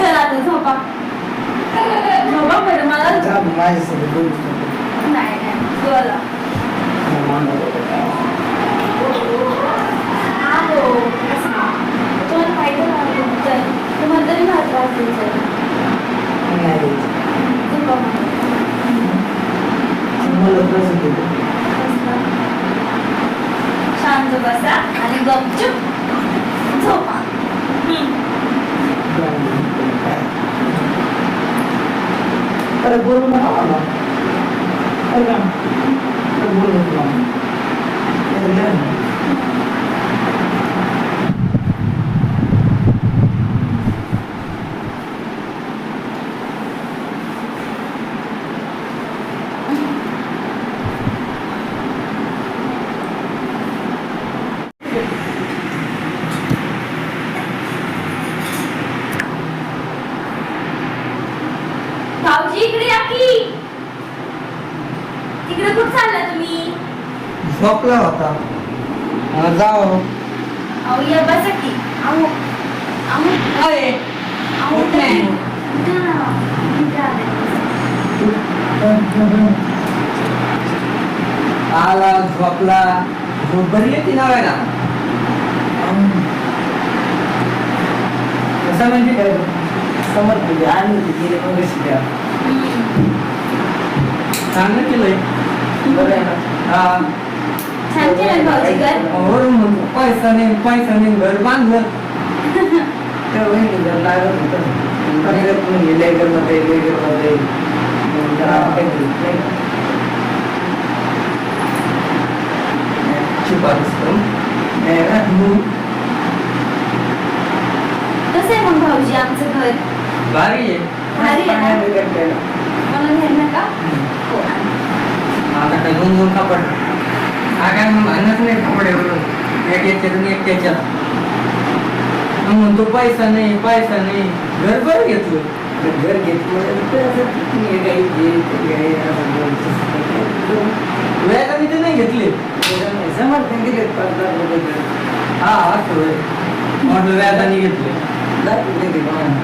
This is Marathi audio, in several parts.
चला आता झोपा झोपा बरं मला नाही नाही बोला आलो तुम्हाला फायदा ना तर तुम्हाला तरी मला त्रास नाही झोपा मग. मला त्रास होतो. शांत बसा आणि गपचूप झोपा अरे बोलू नका मला अरे का? अरे बोलू नको मला. अरे काय? भाऊजी इकडे या की. तिकडे कुठं चालला तुम्ही? झोपला होता. मला जाओ. अहो या बसा की. अहो अहो. अरे अहो उठ नाही. उठा ना. उठा. आला झोपला. झोप बरी येते ना ना कसं म्हणजे काय? समोर तुझी आणि होती गेले मग कशी द्या हम्म. चांगलं केलंय बरं आहे ना हा छान केलं ना भाऊजी घर वरून म्हणतो पैसा नाही पैसा नाही घर बांधलं त्या वहिनी जर लागत होतं सगळं पण गेले मध्ये वेगळं मध्ये मग जरा काही नाही का? शिफारस करून नाही ना? कसं आहे मग भाऊजी आमचं घर भारी आहे भारी आहे ना पाण्याने गटलेलं. मला घ्यायला का हो आणि आता काय दोन दोन कपड. हा काय मग भांडणच नाही कपड्यावरून एक याच्यातून एक त्याच्यात. मग म्हणतो पैसा नाही पैसा नाही. घर बरं घेतलं घर घेतलं हे घे, ते नाही घेतले. समर्थन दिले. हा असं म्हटलं व्याजाने घेतले लाख रुपये दिले बघा ना.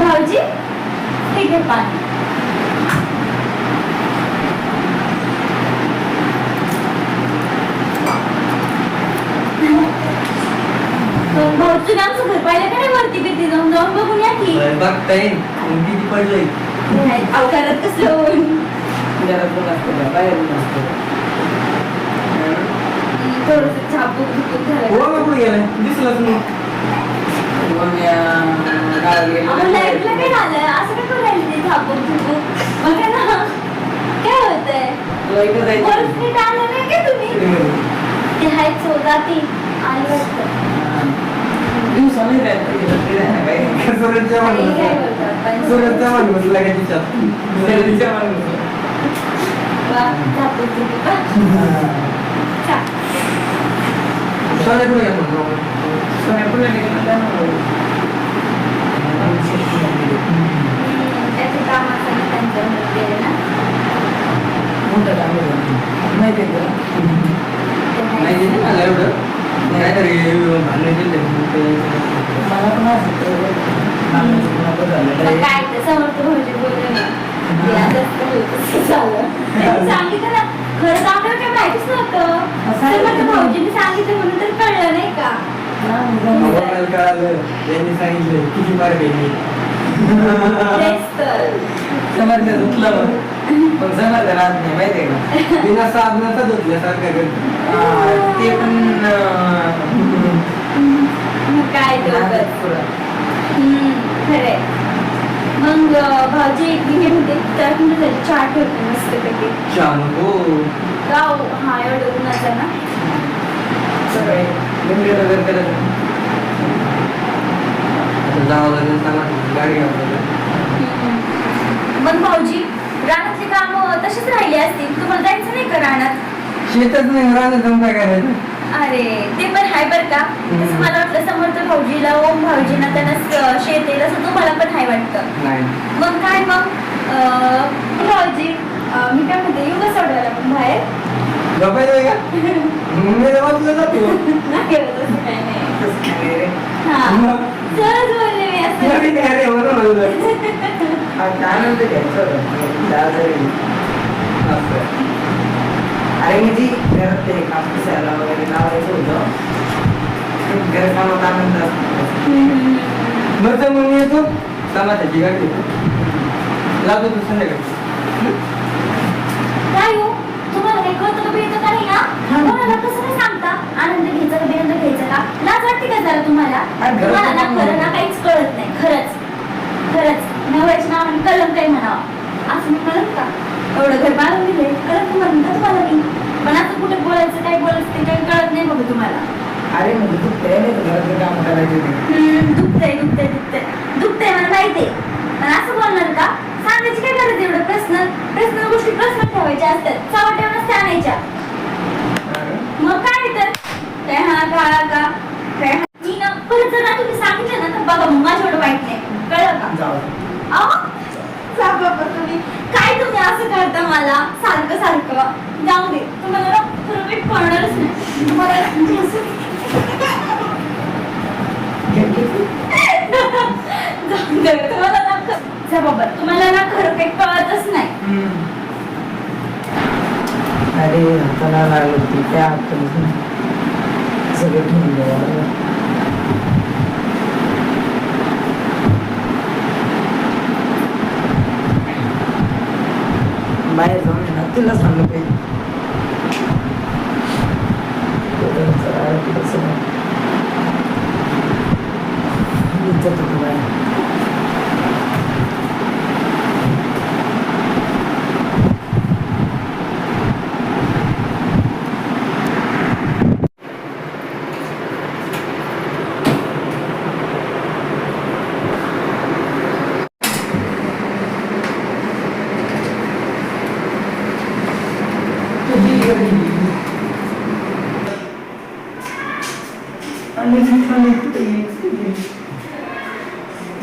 भाऊजी ठीक आहे पाणी. आमचं घर पाहिलं का नाही वरती किती? जाऊन जाऊन बघून या की. बघता येईल मग किती पडलंय नाही, अवतारात कसं घरात पण असतं? बाहेर पण असतं? थोडस झापूक झुपूक हो झालं मग कुठे गेलाय दिसलंच नाही. मग या गावाला गेलेलं अहो, लाईटला काय झालं असं काय ती बघा ना काय होतंय तुला इकडं जायचं नाही का तुम्ही ते हाय चौदा सांगितलं म्हणून तर कळलं नाही का हा, मग मला सांगितलं समर्थ धुतलं. पण समर्थ राहत नाही माहिती आहे का? बिना साबणाचा धुतल्यासारखं करते ते पण काय खरंय. मग भाऊजी एक दिवशी म्हणते तर म्हणजे चहा ठेवते मस्त पैकी. छान हो गाव हा एवढं उन्हाचा ना. सकाळी लिंबी वगैरे करत जावं लागेल सांगा गाडी मग भाऊजी रानातली काम तशीच राहिली असतील. तुम्हाला जायचं नाही का रानात? शेतच नाही राहणं काय करायचं. अरे ते पण हाय बर का. तसं मला वाटलं समर्थ भाऊजीला ओम भाऊजींना त्यांना स- शेत येईल असं तुम्हाला पण हाय वाटतं. नाही. मग काय मग? अं, भाऊजी अं, मी काय म्हणते का सोडवायला मग बाहेर? झोपायचं का? मी वाचलं जातो. नाही तसं काही नाही तसं. हा. मग सहज बोलले मी असं नवीन काय रे म्हणून म्हणलं. हा, काय अरे मी जी घरात ते कापूसाला वगैरे लावायचं होतं घरकामात आनंद असतो मग तर मग मी येतो समाजाची गाडी लागतो संध्याकाळी काय हो का भेटतं नाही ना कोणाला कसं नाही सांगता? आनंद घ्यायचा का बेनंद घ्यायचा का? लाज वाटते का जरा तुम्हाला? ना खरं? काहीच कळत नाही. खरंच. खरंच. नवऱ्याच्या नावाने कलम काही म्हणावं? असं मी कळत का? एवढं घर बाळून दिले कळत म्हणता तुम्हाला मी. पण आता कुठे बोलायचं काय बोलायचं ते काही कळत नाही बघ तुम्हाला. अरे म्हणजे ते नाही घरातलं काम करायचे दुखतंय दुखतंय दुखतंय. दुखतंय मला माहितीये. पण असं बोलणार का? सांगायची काय गरज एवढं प्रश्न प्रश्न गोष्टी प्रश्न ठेवायच्या असतात. चावट्या नसत्या आणायच्या. मग काय तर काय हा काळा का? काय? मी ना परत जर तुम्ही सांगितलं ना तर बघा मग माझं एवढं वाईट नाही. कळलं का? जाऊ अहो, जा बाबा तुम्ही. काय तुम्ही असं करता मला? सारखं सारखं. जाऊ दे. तुम्हाला ना खरं कळणारच नाही. तुम्हाला जाऊ दे, तुम्हाला ना ख- जा बाबा तुम्हाला ना खरं काही कळतच नाही. अरे हाताला लागली होती त्या हाताला सगळं ठेवून द्यावं बाहेर जाऊन ना तिला सांगलं पाहिजे तिथं जरा तिथं इज्जत होती बाहेर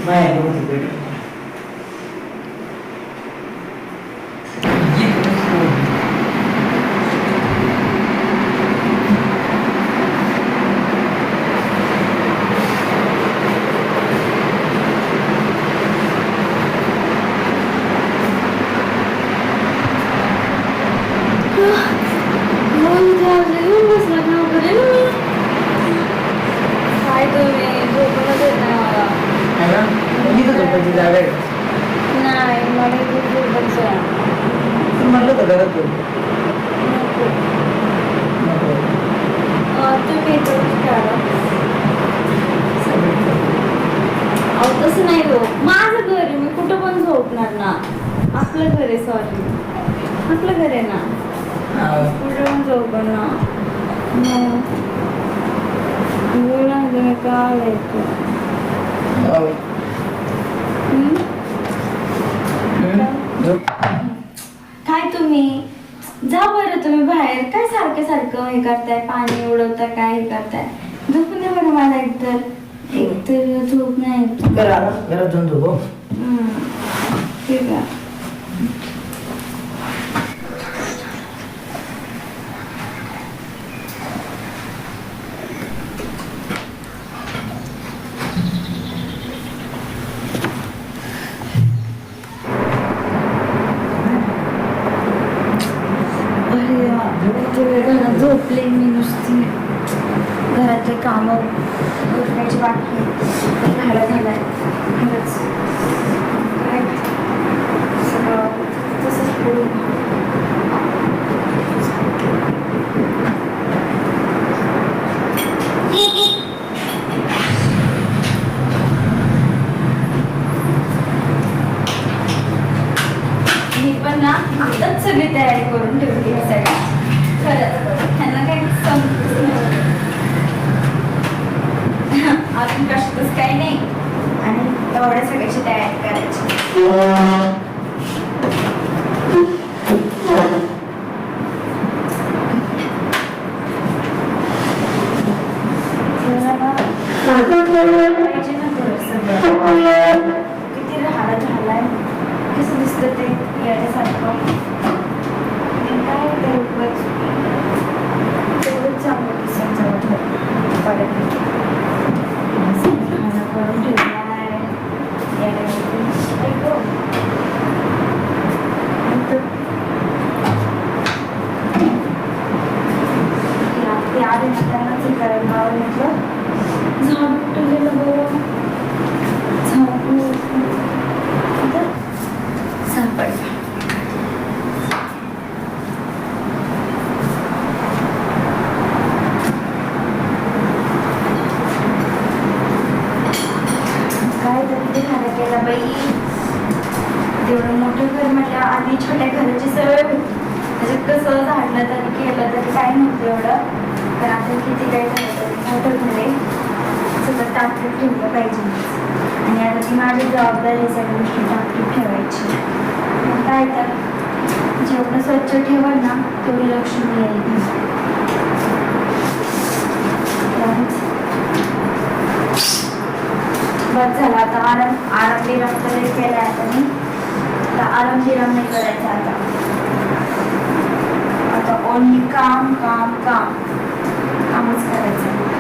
बाहेर होती भेट काय तुम्ही झोपूनच येत नाही मला इथं झोपायची जागा आहे नाही मला इथे झोपायचं आहे. तू म्हणलं तर घरात झोप. नको. अं, तुम्ही इथं काढा. सगळं अहो तसं नाही हो माझं घर आहे मी कुठं पण झोपणार ना आपलं घर आहे सॉरी आपलं घर आहे ना हा. कुठं पण झोपणार ना मग. बोला ना तुम्ही का आलाय इथं? जाऊ. हं? हम्म? झोप. काय तुम्ही जा बरं तुम्ही बाहेर काय सारखं सारखं हे करताय पाणी उडवताय काय हे करताय झोपून दे बरं मला एकतर एकतर झोप नाही. घरात जाऊन झोप. हं. ठीक आहे घरातले कामं उरकायची बाकी राहायला झालाय खरंच. सगळं तसंच मी पण ना आताच सगळी तयारी करून ठेवली ह्या खरंच. त्यांना काही समजत नाही. अजून कशातच काही नाही. आणि एवढ्या सगळ्याची तयारी करायची. Thank you. Well, we do. झालं एवढं बाई मोठं घर म्हटलं आधी छोट्या घराची सवय होती. त्याच्यात कसं झाडलं तरी केलं तरी काय नव्हतं एवढं. पण आता किती काय झालं मोठं घर आहे. सगळं ताकद ठेवलं पाहिजे. आणि आता ती माझी जबाबदारी आहे सगळ्या गोष्टी ताकद ठेवायची. मग काय तर जेवढं स्वच्छ ठेवाल ना तेवढी लक्ष्मी येईल बस झाला. आता आराम आराम रंग वगैरे केला आता मी आता आराम रंग नाही करायचा आता. आता ओनली काम काम काम. कामच करायचं.